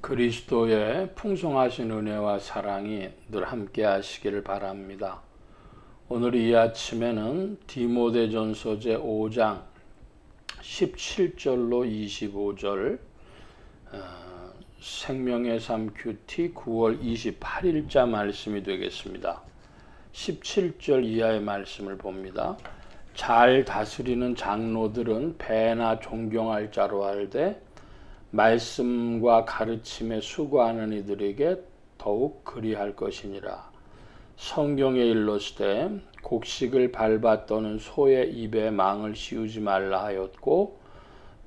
그리스도의 풍성하신 은혜와 사랑이 늘 함께 하시기를 바랍니다. 오늘 이 아침에는 디모데전서 제 5장 17절로 25절 어, 생명의 삶 큐티 9월 28일자 말씀이 되겠습니다. 17절 이하의 말씀을 봅니다. 잘 다스리는 장로들은 배나 존경할 자로 할되 말씀과 가르침에 수고하는 이들에게 더욱 그리할 것이니라. 성경에 일렀을 곡식을 밟아 떠는 소의 입에 망을 씌우지 말라 하였고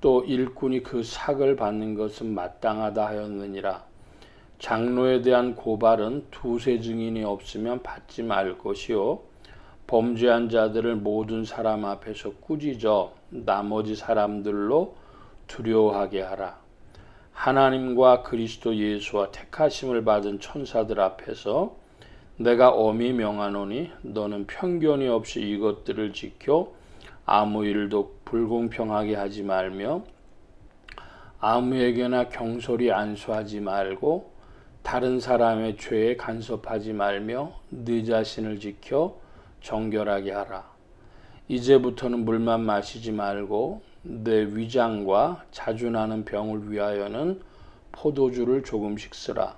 또 일꾼이 그 삭을 받는 것은 마땅하다 하였느니라. 장로에 대한 고발은 두세 증인이 없으면 받지 말 것이요 범죄한 자들을 모든 사람 앞에서 꾸짖어 나머지 사람들로 두려워하게 하라. 하나님과 그리스도 예수와 택하심을 받은 천사들 앞에서 내가 엄히 명하노니 너는 편견이 없이 이것들을 지켜 아무 일도 불공평하게 하지 말며 아무에게나 경솔히 안수하지 말고 다른 사람의 죄에 간섭하지 말며 네 자신을 지켜 정결하게 하라. 이제부터는 물만 마시지 말고 내 위장과 자주 나는 병을 위하여는 포도주를 조금씩 쓰라.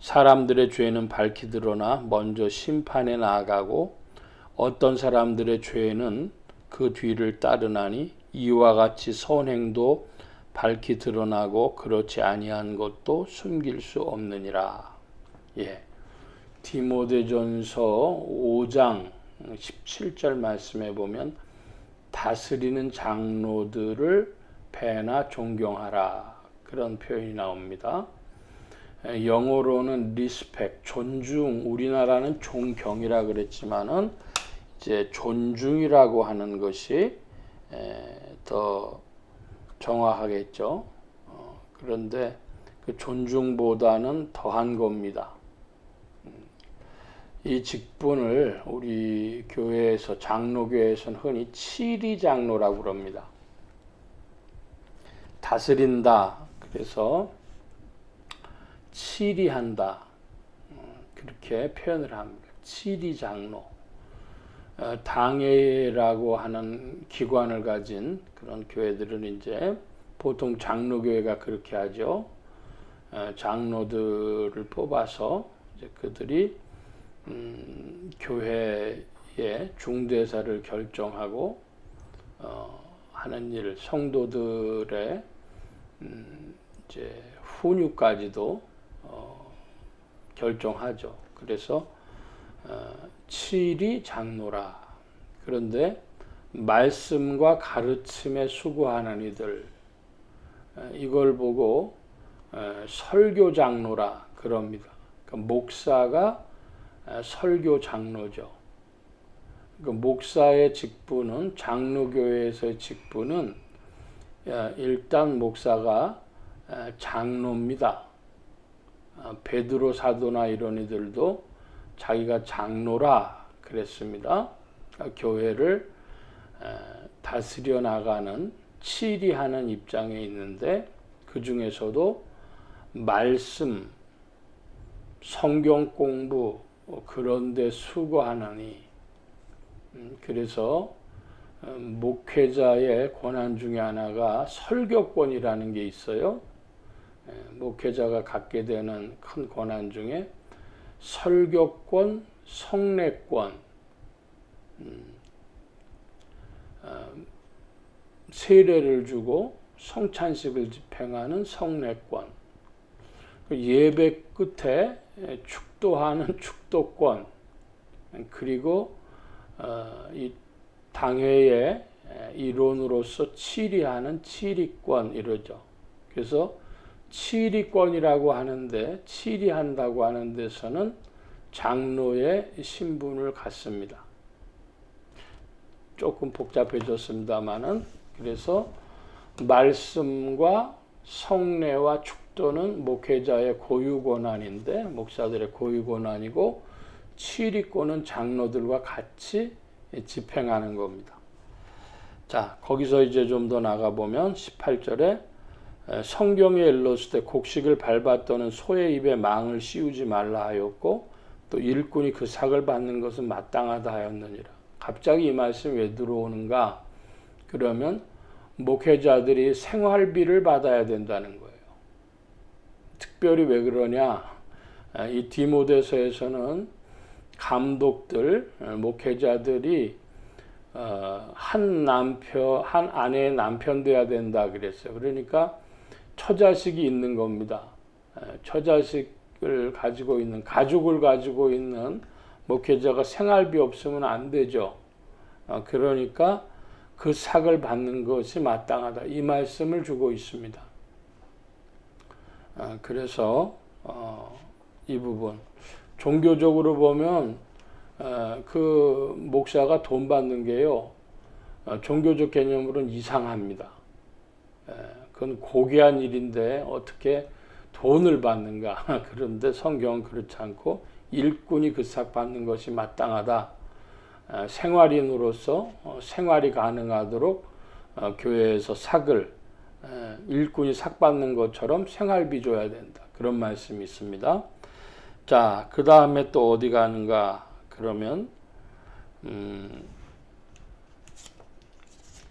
사람들의 죄는 밝히 드러나 먼저 심판에 나아가고 어떤 사람들의 죄는 그 뒤를 따르나니 이와 같이 선행도 밝히 드러나고 그렇지 아니한 것도 숨길 수 없느니라. 예. 디모데전서 5장 17절 말씀에 보면 다스리는 장로들을 배나 존경하라 그런 표현이 나옵니다. 영어로는 리스펙, 존중, 우리나라는 존경이라 그랬지만은 이제 존중이라고 하는 것이 더 정확하겠죠. 어, 그런데 그 존중보다는 더한 겁니다. 이 직분을 우리 교회에서 장로교회에서는 흔히 치리 장로라고 그럽니다. 다스린다. 그래서 치리한다. 어, 그렇게 표현을 합니다. 치리 장로. 어, 당회라고 하는 기관을 가진 그런 교회들은 이제 보통 장로교회가 그렇게 하죠. 어, 장로들을 뽑아서 이제 그들이 음, 교회의 중대사를 결정하고 어, 하는 일, 성도들의 음, 이제 훈육까지도 어, 결정하죠. 그래서 어, 칠이 장로라. 그런데 말씀과 가르침에 수고하는 이들 어, 이걸 보고 어, 설교 장로라 그럽니다. 그러니까 목사가 설교 장로죠. 그 목사의 직분은 장로교회에서의 직분은 일단 목사가 장로입니다. 아, 베드로 사도나 이런 이들도 자기가 장로라 그랬습니다. 교회를 다스려 나가는 치리하는 입장에 있는데 그 중에서도 말씀, 성경 공부, 뭐 그런데 수고하느니. 음, 그래서 어, 목회자의 권한 중에 하나가 설교권이라는 게 있어요. 목회자가 갖게 되는 큰 권한 중에 설교권, 성례권, 음, 어, 세례를 주고 성찬식을 집행하는 성례권, 그 예배 끝에 축도하는 축도권 그리고 어, 이 당회의 이론으로서 치리하는 치리권 이러죠. 그래서 치리권이라고 하는데 치리한다고 하는 데서는 장로의 신분을 갖습니다. 조금 복잡해졌습니다만은 그래서 말씀과 성례와 축 또는 목회자의 고유 권한인데 목사들의 고유 권한이고 치리권은 장로들과 같이 집행하는 겁니다. 자, 거기서 이제 좀 더 나가 보면 18절에 에, 성경에 일렀을 때 곡식을 밟았더는 소의 입에 망을 씌우지 말라 하였고 또 일꾼이 그 삭을 받는 것은 마땅하다 하였느니라. 갑자기 이 말씀 왜 들어오는가? 그러면 목회자들이 생활비를 받아야 된다는 거예요. 특별히 왜 그러냐? 아, 이 디모데서에서는 감독들, 어, 목회자들이 어, 한 남편, 한 아내의 남편 돼야 된다 그랬어요. 그러니까 처자식이 있는 겁니다. 에, 처자식을 가지고 있는 가족을 가지고 있는 목회자가 생활비 없으면 안 되죠. 어, 그러니까 그 삭을 받는 것이 마땅하다. 이 말씀을 주고 있습니다. 어, 그래서 어, 이 부분 종교적으로 보면 어, 그 목사가 돈 받는 게요. 어, 종교적 개념으로는 이상합니다. 에, 그건 고귀한 일인데 어떻게 돈을 받는가? 그런데 성경은 그렇지 않고 일꾼이 그삭 받는 것이 마땅하다. 어, 생활인으로서 어, 생활이 가능하도록 어, 교회에서 삭을 에, 일꾼이 삭 받는 것처럼 생활비 줘야 된다. 그런 말씀이 있습니다. 자, 그 다음에 또 어디 가는가? 그러면 음,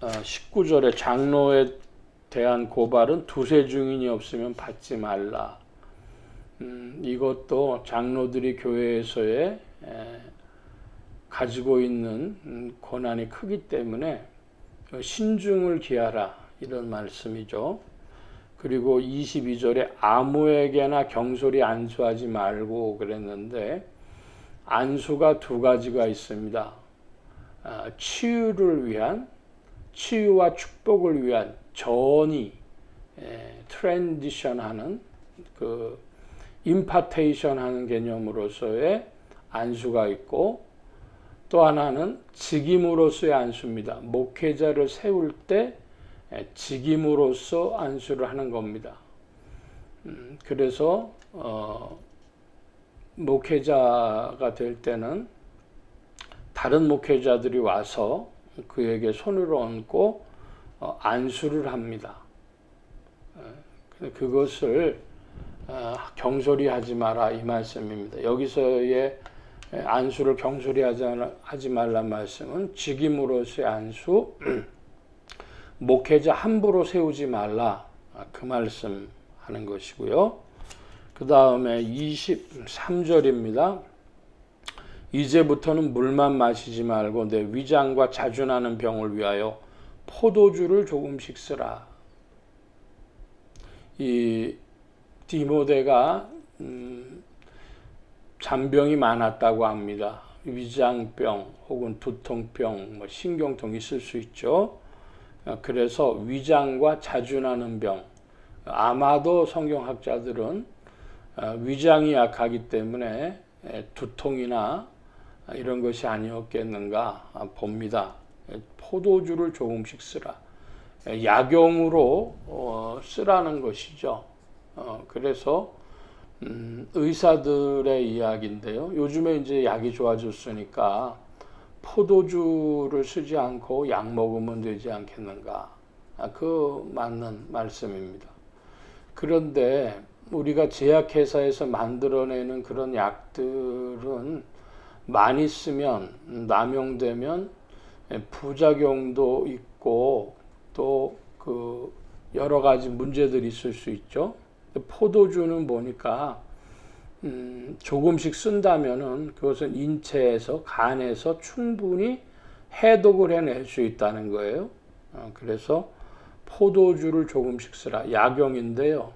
어, 19절에 장로에 대한 고발은 두세 증인이 없으면 받지 말라. 음, 이것도 장로들이 교회에서의 에, 가지고 있는 음, 권한이 크기 때문에 신중을 기하라 이런 말씀이죠. 그리고 22절에 아무에게나 경솔히 안수하지 말고 그랬는데 안수가 두 가지가 있습니다. 아, 치유를 위한 치유와 축복을 위한 전이 트랜지션하는 그 임파테이션 하는 개념으로서의 안수가 있고 또 하나는 직임으로서의 안수입니다. 목회자를 세울 때 직임으로서 안수를 하는 겁니다. 음, 그래서 어, 목회자가 될 때는 다른 목회자들이 와서 그에게 손을 얹고 어, 안수를 합니다. 어, 그것을 어, 경솔히 하지 마라 이 말씀입니다. 여기서의 안수를 경솔히 하지 말란 말씀은 직임으로서의 안수, 목회자 함부로 세우지 말라 아, 그 말씀 하는 것이고요. 그 다음에 23절입니다. 이제부터는 물만 마시지 말고 내 위장과 자주 나는 병을 위하여 포도주를 조금씩 쓰라. 이 디모데가 음, 잔병이 많았다고 합니다. 위장병 혹은 두통병, 뭐 신경통 있을 수 있죠. 그래서 위장과 자주 나는 병, 아마도 성경학자들은 어, 위장이 약하기 때문에 두통이나 이런 것이 아니었겠는가 봅니다. 포도주를 조금씩 쓰라. 약용으로 어, 쓰라는 것이죠. 어, 그래서 음, 의사들의 이야기인데요. 요즘에 이제 약이 좋아졌으니까 포도주를 쓰지 않고 약 먹으면 되지 않겠는가. 아, 그 맞는 말씀입니다. 그런데 우리가 제약회사에서 만들어내는 그런 약들은 많이 쓰면 남용되면 부작용도 있고 또 그 여러 가지 문제들이 있을 수 있죠. 포도주는 보니까 음 조금씩 쓴다면은 그것은 인체에서 간에서 충분히 해독을 해낼 수 있다는 거예요. 어, 그래서 포도주를 조금씩 쓰라 약용인데요.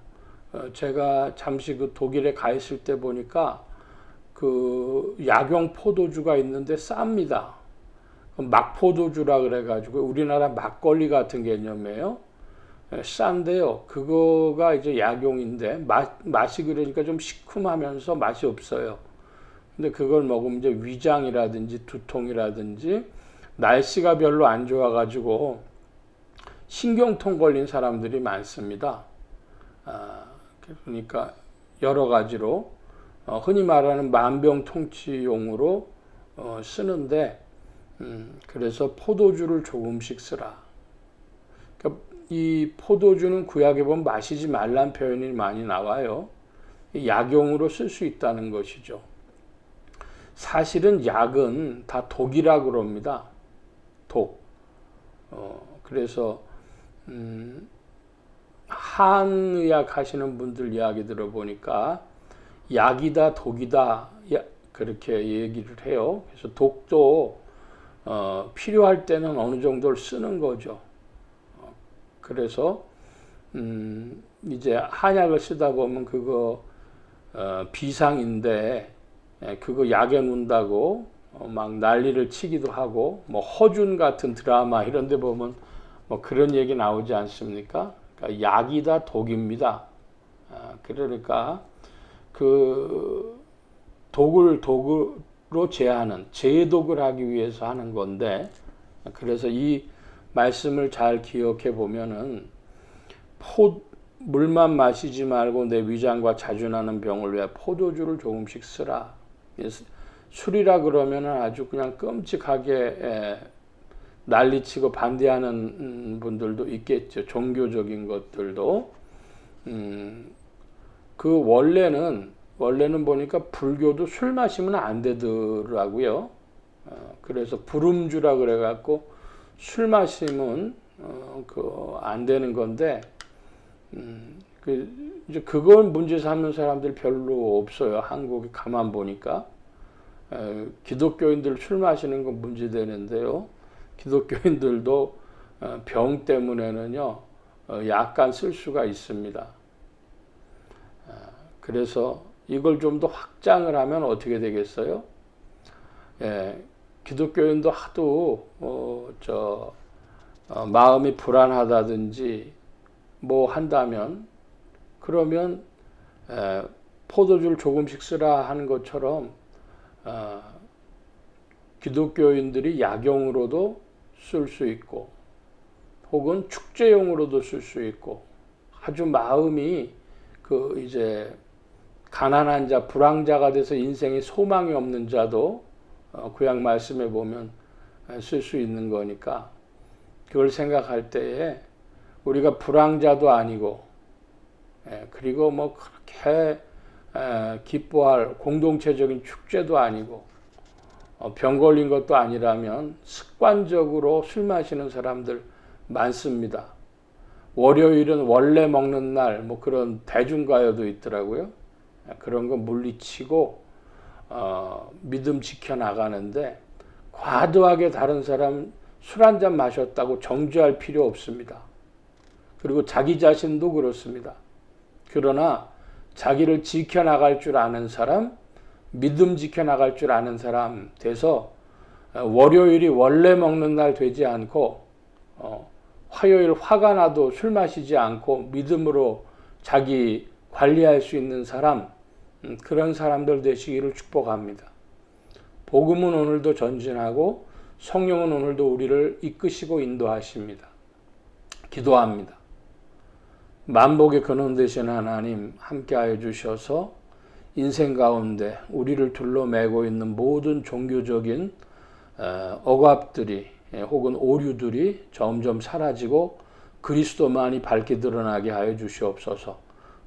어, 제가 잠시 그 독일에 가 있을 때 보니까 그 약용 포도주가 있는데 쌉니다. 막포도주라 그래가지고 우리나라 막걸리 같은 개념이에요. 예, 싼데요. 그거가 이제 약용인데 맛, 맛이 그러니까 좀 시큼하면서 맛이 없어요. 근데 그걸 먹으면 이제 위장이라든지 두통이라든지 날씨가 별로 안 좋아가지고 신경통 걸린 사람들이 많습니다. 아, 그러니까 여러 가지로 어, 흔히 말하는 만병통치용으로 어, 쓰는데 음, 그래서 포도주를 조금씩 쓰라. 그러니까 이 포도주는 구약에 보면 마시지 말란 표현이 많이 나와요. 약용으로 쓸 수 있다는 것이죠. 사실은 약은 다 독이라 그럽니다. 독. 어, 그래서 음, 한의학 하시는 분들 이야기 들어보니까 약이다 독이다 그렇게 얘기를 해요. 그래서 독도 어, 필요할 때는 어느 정도를 쓰는 거죠. 어, 그래서 음, 이제 한약을 쓰다 보면 그거 어, 비상인데 예, 그거 약에 놓는다고 어, 막 난리를 치기도 하고 뭐 허준 같은 드라마 이런 데 보면 뭐 그런 얘기 나오지 않습니까? 그러니까 약이다 독입니다. 아, 그러니까 그 독을 독으로 제하는 제독을 하기 위해서 하는 건데 그래서 이 말씀을 잘 기억해 보면은 포 물만 마시지 말고 내 위장과 자주 나는 병을 위해 포도주를 조금씩 쓰라. 술이라 그러면 아주 그냥 끔찍하게 난리치고 반대하는 음, 분들도 있겠죠. 종교적인 것들도. 음, 그 원래는 원래는 보니까 불교도 술 마시면 안 되더라고요. 어, 그래서 불음주라 그래갖고 술 마시면 어, 그안 되는 건데 음, 그 이제 그걸 문제 삼는 사람들 별로 없어요. 한국에 가만 보니까 에, 기독교인들 술 마시는 건 문제 되는데요. 기독교인들도 어, 병 때문에는요 어, 약간 쓸 수가 있습니다. 어, 그래서 이걸 좀 더 확장을 하면 어떻게 되겠어요? 예, 기독교인도 하도 어, 저 어, 마음이 불안하다든지 뭐 한다면 그러면 에, 포도주를 조금씩 쓰라 하는 것처럼 어, 기독교인들이 약용으로도 쓸 수 있고 혹은 축제용으로도 쓸 수 있고 아주 마음이 그 이제 가난한 자, 불황자가 돼서 인생에 소망이 없는 자도 어, 구약 말씀에 보면 쓸 수 있는 거니까 그걸 생각할 때에 우리가 불황자도 아니고 예, 그리고 뭐 그렇게 기뻐할 공동체적인 축제도 아니고 어, 병 걸린 것도 아니라면 습관적으로 술 마시는 사람들 많습니다. 월요일은 원래 먹는 날, 뭐 그런 대중가요도 있더라고요. 예, 그런 거 물리치고, 어, 믿음 지켜 나가는데, 과도하게 다른 사람 술 한 잔 마셨다고 정죄할 필요 없습니다. 그리고 자기 자신도 그렇습니다. 그러나 자기를 지켜나갈 줄 아는 사람, 믿음 지켜나갈 줄 아는 사람 돼서 어, 월요일이 원래 먹는 날 되지 않고 어, 화요일 화가 나도 술 마시지 않고 믿음으로 자기 관리할 수 있는 사람 음, 그런 사람들 되시기를 축복합니다. 복음은 오늘도 전진하고 성령은 오늘도 우리를 이끄시고 인도하십니다. 기도합니다. 만복의 근원 되신 하나님 함께하여 주셔서 인생 가운데 우리를 둘러매고 있는 모든 종교적인 어, 억압들이 예, 혹은 오류들이 점점 사라지고 그리스도만이 밝게 드러나게 하여 주시옵소서.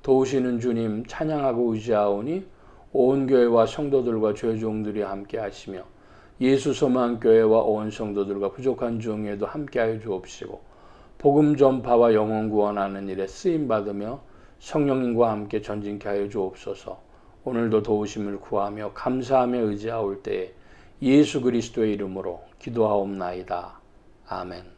도우시는 주님 찬양하고 의지하오니 온 교회와 성도들과 죄종들이 함께 하시며 예수 소망 교회와 온 성도들과 부족한 중에도 함께 하여 주옵시고 복음 전파와 영혼 구원하는 일에 쓰임 받으며 성령님과 함께 전진케 하여 주옵소서. 오늘도 도우심을 구하며 감사하며 의지하올 때에 예수 그리스도의 이름으로 기도하옵나이다. 아멘.